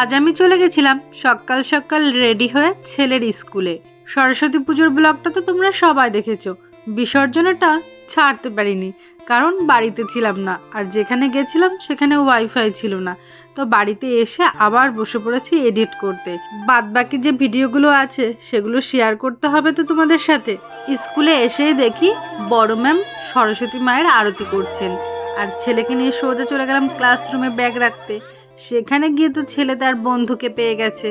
আজ আমি চলে গেছিলাম সকাল সকাল রেডি হয়ে ছেলের স্কুলে। সরস্বতী পুজোর ব্লগটা তো তোমরা সবাই দেখেছ। বিসর্জনটা ছাড়তে পারিনি, কারণ বাড়িতে ছিলাম না, আর যেখানে গেছিলাম সেখানে ওয়াইফাই ছিল না। তো বাড়িতে এসে আবার বসে পড়েছি এডিট করতে। বাদ বাকি যে ভিডিওগুলো আছে, সেগুলো শেয়ার করতে হবে তো তোমাদের সাথে। স্কুলে এসেই দেখি বড় ম্যাম সরস্বতী মায়ের আরতি করছেন। আর ছেলেকে নিয়ে সোজা চলে গেলাম ক্লাসরুমে ব্যাগ রাখতে। সেখানে গিয়ে তো ছেলে তার বন্ধুকে পেয়ে গেছে।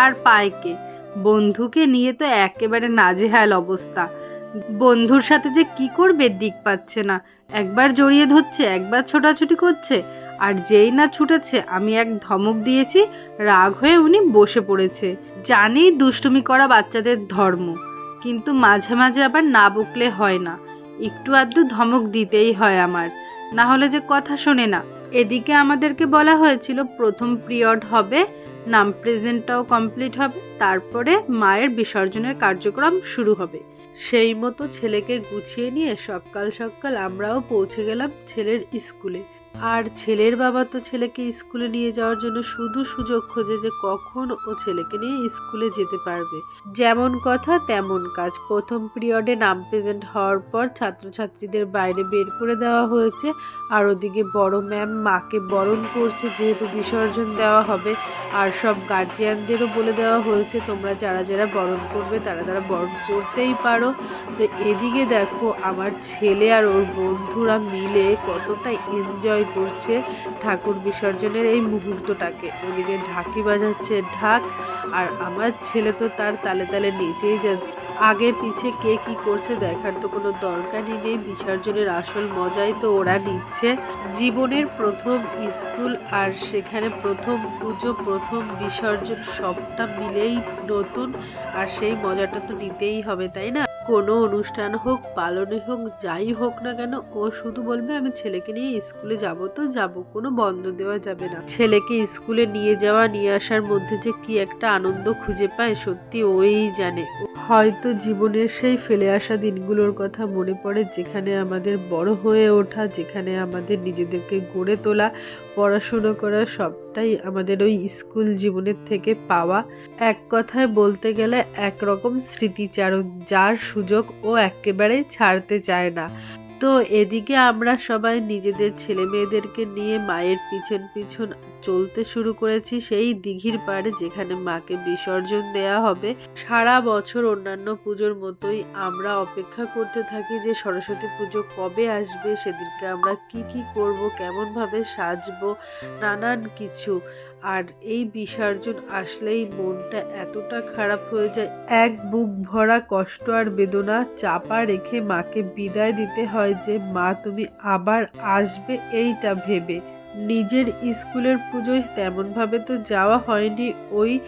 আর পায়কে বন্ধুকে নিয়ে তো একেবারে নাজেহাল অবস্থা। বন্ধুর সাথে যে কি করবে দিক পাচ্ছে না। একবার জড়িয়ে ধরছে, একবার ছোটাছুটি করছে। আর যেই না ছুটেছে, আমি এক ধমক দিয়েছি, রাগ হয়ে উনি বসে পড়েছে। জানি দুষ্টুমি করা বাচ্চাদের ধর্ম, কিন্তু মাঝে মাঝে আবার না বকলে হয় না। একটু আধটু ধমক দিতেই হয় আমার। না হলে যে কথা শোনে না। এদিকে আমাদেরকে বলা হয়েছিল, প্রথম পিরিয়ড হবে, নাম প্রেজেন্টটাও কমপ্লিট হবে, তারপরে মায়ের বিসর্জনের কার্যক্রম শুরু হবে। সেই মতো ছেলেকে গুছিয়ে নিয়ে সকাল সকাল আমরাও পৌঁছে গেলাম ছেলের স্কুলে। আর ছেলের বাবা তো ছেলেকে স্কুলে নিয়ে যাওয়ার জন্য শুধু সুযোগ খোঁজে যে কখন ও ছেলেকে নিয়ে স্কুলে যেতে পারবে। যেমন কথা, তেমন কাজ। প্রথম পিরিয়ডে নাম প্রেজেন্ট হওয়ার পর ছাত্রছাত্রীদের বাইরে বের করে দেওয়া হয়েছে। আর ওদিকে বড় ম্যাম মাকে বরণ করছে যেহেতু বিসর্জন দেওয়া হবে। আর সব গার্জিয়ানদেরও বলে দেওয়া হয়েছে, তোমরা যারা যারা বরণ করবে, তারা তারা বরণ করতেই পারো। তো এদিকে দেখো, আমার ছেলে আর ওর বন্ধুরা মিলে কতটা এনজয় করছে ঠাকুর বিসর্জনের এই মুহূর্তটাকে। ওদিকে ঢাকি বাজাচ্ছে ঢাক, আর আমার ছেলে তো তার তালে তালে নেচেই যাচ্ছে। আগে পিছে কে কি করছে দেখার তো কোনো দরকারই নেই, বিসর্জনের আসল মজাই তো ওরা নিচ্ছে। জীবনের প্রথম স্কুল আর সেখানে প্রথম পুজো, প্রথম বিসর্জন সবটা মিলেই নতুন, আর সেই মজাটা তো নিতেই হবে, তাই না? কোনো অনুষ্ঠান হোক, পালনই হোক, যাই হোক না কেন, ও শুধু বলবে, আমি ছেলেকে নিয়ে স্কুলে যাব তো, যাব, কোনো বন্ধ দেওয়া যাবে না। ছেলেকে স্কুলে নিয়ে যাওয়া, নিয়ে আসার মধ্যে যে কি একটা আনন্দ খুঁজে পায়, সত্যি ওই জানে। হয়তো জীবনের সেই ফেলে আসা দিনগুলোর কথা মনে পড়ে, যেখানে আমাদের বড় হয়ে ওঠা, যেখানে আমাদের নিজেদেরকে গড়ে তোলা, পড়াশুনো করা সবটাই আমাদের ওই স্কুল জীবনের থেকে পাওয়া এক কথায় বলতে গেলে একরকম স্মৃতিচারণ, যার সুযোগ ও একেবারেই ছাড়তে চায় না। তো এদিকে আমরা সবাই নিজেদের ছেলে মেয়েদেরকে নিয়ে মায়ের পিছন পিছন চলতে শুরু করেছি। সেই দিঘির পাড়ে যেখানে মাকে বিসর্জন দেয়া হবে, সারা বছর অন্যান্য পুজোর মতোই আমরা অপেক্ষা করতে থাকি যে সরস্বতী পুজো কবে আসবে, সেদিনকে আমরা কি কি করব, কেমনভাবে সাজবো, নানান কিছু। আর এই বিসর্জন আসলেই মনটা এতটা খারাপ হয়ে যায়। এক বুক ভরা কষ্ট আর বেদনা চাপা রেখে মাকে বিদায় দিতে হয় যে, মা, তুমি আবার আসবে এইটা ভেবে। নিজের স্কুলের পুজোয় তেমনভাবে তো যাওয়া হয়নি। ওই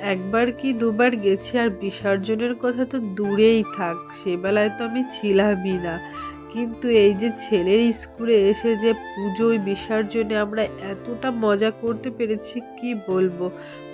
একবার কি দুবার গেছি আর বিসর্জনের কথা তো দূরেই থাক। সেবেলায় তো আমি ছিলামই না। কিন্তু এই যে ছেলের স্কুলে এসে যে পুজোয় বিসর্জনে আমরা এতটা মজা করতে পেরেছি, কি বলব?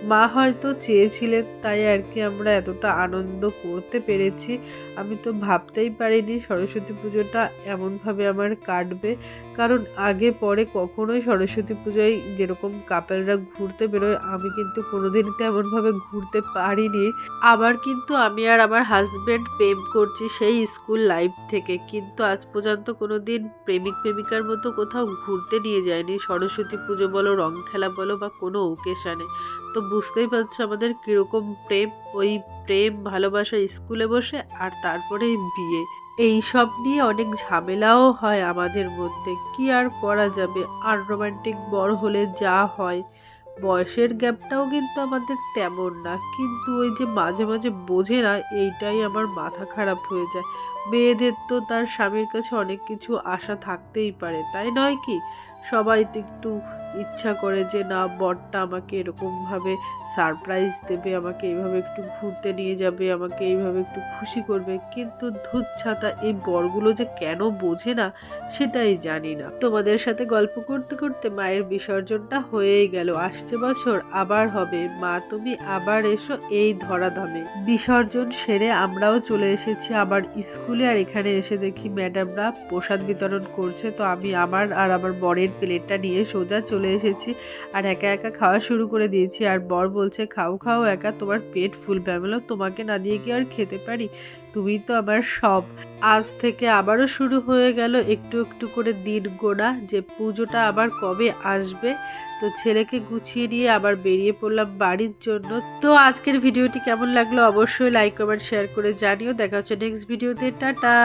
মা হয়তো চেয়েছিলেন তাই আর কি আমরা এতটা আনন্দ করতে পেরেছি। আমি তো ভাবতেই পারিনি সরস্বতী পুজোটা এমনভাবে আমার কাটবে। কারণ আগে পরে কখনোই সরস্বতী পুজোয় যেরকম কাপেলরা ঘুরতে বেরোয়, আমি কিন্তু কোনোদিন তেমনভাবে ঘুরতে পারিনি। আবার কিন্তু আমি আর আমার হাজব্যান্ড প্রেম করছি সেই স্কুল লাইফ থেকে। কিন্তু আজ পর্যন্ত কোনো দিন প্রেমিক প্রেমিকার মতো কোথাও ঘুরতে নিয়ে যায়নি। সরস্বতী পুজো বলো, রং খেলা বলো বা কোনো ওকেশানে তো বুঝতেই পারছ আমাদের কীরকম প্রেম। ওই প্রেম, ভালোবাসা স্কুলে বসে আর তারপরে বিয়ে। এই সব নিয়ে অনেক ঝামেলাও হয় আমাদের মধ্যে। কি আর করা যাবে? আর রোমান্টিক বড় হলে যা হয়। বয়সের গ্যাপটাও কিন্তু আমাদের তেমন না, কিন্তু ওই যে মাঝে মাঝে বোঝে না, এইটাই আমার মাথা খারাপ হয়ে যায়। মেয়েদের তো তার স্বামীর কাছে অনেক কিছু আশা থাকতেই পারে, তাই নয় কি? সবাই তো একটু ইচ্ছা করে যে, না, বরটা আমাকে এরকমভাবে সারপ্রাইজ দেবে, আমাকে এইভাবে একটু ঘুরতে নিয়ে যাবে, আমাকে এইভাবে একটু খুশি করবে। কিন্তু ধূত ছাতা এই বরগুলো যে কেন বোঝে না, সেটাই জানি না। তোমাদের সাথে গল্প করতে করতে মায়ের বিসর্জনটা হয়েই গেল। আসছে বছর, আবার হবে। মা, তুমি আবার এসো এই ধরাধামে। বিসর্জন সেরে আমরাও চলে এসেছি আবার স্কুলে, আর এখানে এসে দেখি ম্যাডামরা প্রসাদ বিতরণ করছে। তো আমি আমার আর আমার বরের প্লেটটা নিয়ে সোজা চলে এসেছি, আর একা একা খাওয়া শুরু করে দিয়েছি। আর বর বলছে খাও খাও একা তোমার পেট ফুলবে। আমি বললাম, তোমাকে না দিয়ে কি আর খেতে পারি? তুমি তো আমার সব। আজ থেকে আবারও শুরু হয়ে গেল একটু একটু করে দিন গোনা যে পুজোটা আবার কবে আসবে? তো ছেলেকে গুছিয়ে নিয়ে আবার বেরিয়ে পড়লাম বাড়ির জন্য। তো আজকের ভিডিওটি কেমন লাগল অবশ্যই লাইক কমেন্ট শেয়ার করে জানিও। দেখা হচ্ছে নেক্সট ভিডিওতে টাটা!